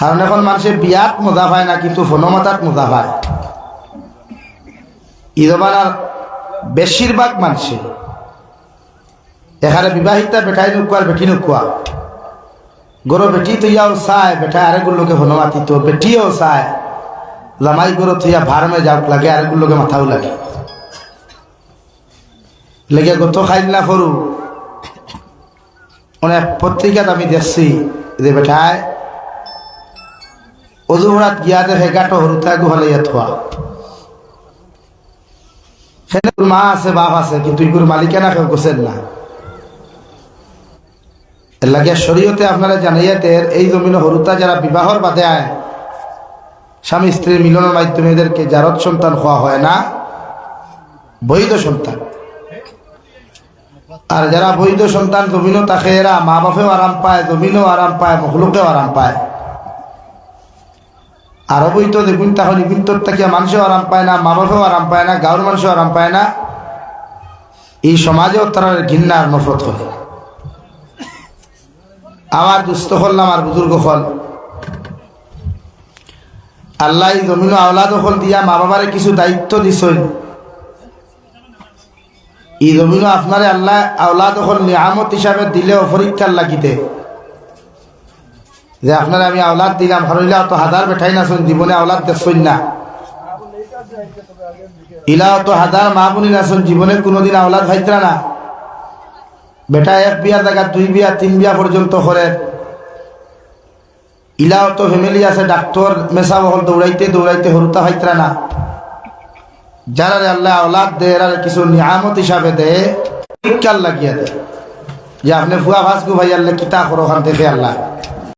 কারণ এখন মানুষের বিয়াত মজা পায় না, কিন্তু ফনমাতাত মজা পায়। ইদবানার বেশিরভাগ মানুষে এখানে বিবাহিতা বেটাই নুকুয়া আর বেটি নুকুয়া গরো বেটি তৈয়াও চায় বেটা আরেকগুলোকে হনুমাতি তো বেটিও চায়। লামাই গরো থইয়া ভারমে যাওক লাগে আরেকগুলোকে মাথাও লাগে। লেগে গত খাইলা সরু অনেক পত্রিকাত আমি দেখছি যে বেটায় অজুহরাত গিয়া দেখে গাটো হরুতা গুহালে থোয়া তোর মা আছে, বাপ আছে, কিন্তু ইগুর মালিকানা কেউ গোছেন না। লাগে শরীয়তে আপনারা জানাইয়াতে এই জমিন হরুতা যারা বিবাহর বাদে আয় স্বামী স্ত্রীর মিলনের মাধ্যমে এদেরকে জারত সন্তান হওয়া হয় না, বৈধ সন্তান। আর যারা বৈধ সন্তান জমিনও তাকে এরা মা বাপেও আরাম পায়, জমিনও আরাম পায় মহলুকেও আরাম পায়। আর অবৈধ দেখুন, তাহলে কিন্তু মানুষও আরাম পায় না মা বাপেও আরাম পায় না গাঁর মানুষও আরাম পায় না? এই সমাজেও তারা ঘৃণার নফরত করে। আমার দুস্থ হল আমার বুজুর্গ হল। আল্লাহ জমিন আওলাদ হল দিয়া মা বাবারে কিছু দায়িত্ব দিছই এই জমিন আপনারে আল্লাহ আওলাদ হল নিয়ামত হিসাবে দিলেও পরীক্ষার লাগিতে। যে আপনারা আমি আওলাদ দিলাম, হরইলা তো হাজার বেঠাই না শুন, জীবনে আওলাদ দেখছই না। ইলাও তো হাজার মা বুনি না শুন, জীবনে কোনোদিন আওলাদ ভাইতরা না। বেটা এক বিয়া জায়গা, দুই বিয়া, তিন বিয়া পর্যন্ত করে ইলাও তো ফ্যামিলি আছে, ডাক্তার মেসা বহল দৌড়াইতে দৌড়াইতে হরুতা ভাইতরা না। যারা আল্লাহ আওলাদ দে, এরা কিছু নিয়ামত হিসাবে দে পরীক্ষার লাগিয়ে দে। যে আপনি ফুয়া ভাস গু ভাই, আল্লাহ কিতা করো ওখান থেকে আল্লাহ।